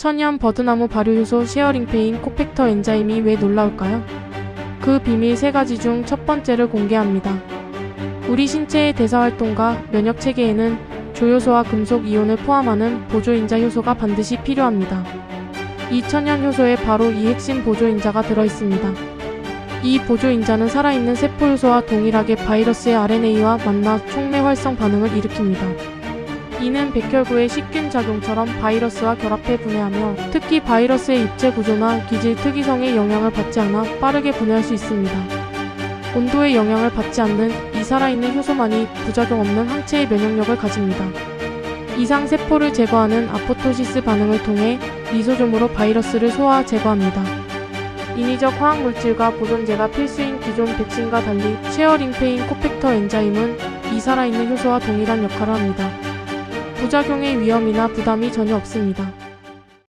천연 버드나무 발효효소 쉐어링페인 코팩터 엔자임이 왜 놀라울까요? 그 비밀 세 가지 중 첫 번째를 공개합니다. 우리 신체의 대사활동과 면역 체계에는 조효소와 금속 이온을 포함하는 보조인자 효소가 반드시 필요합니다. 이 천연 효소에 바로 이 핵심 보조인자가 들어있습니다. 이 보조인자는 살아있는 세포 효소와 동일하게 바이러스의 RNA와 만나 촉매 활성 반응을 일으킵니다. 이는 백혈구의 식균 작용처럼 바이러스와 결합해 분해하며 특히 바이러스의 입체 구조나 기질 특이성의 영향을 받지 않아 빠르게 분해할 수 있습니다. 온도의 영향을 받지 않는 이 살아있는 효소만이 부작용 없는 항체의 면역력을 가집니다. 이상 세포를 제거하는 아포토시스 반응을 통해 리소좀으로 바이러스를 소화 제거합니다. 인위적 화학 물질과 보존제가 필수인 기존 백신과 달리 쉐어링페인 코팩터 엔자임은 이 살아있는 효소와 동일한 역할을 합니다. 부작용의 위험이나 부담이 전혀 없습니다.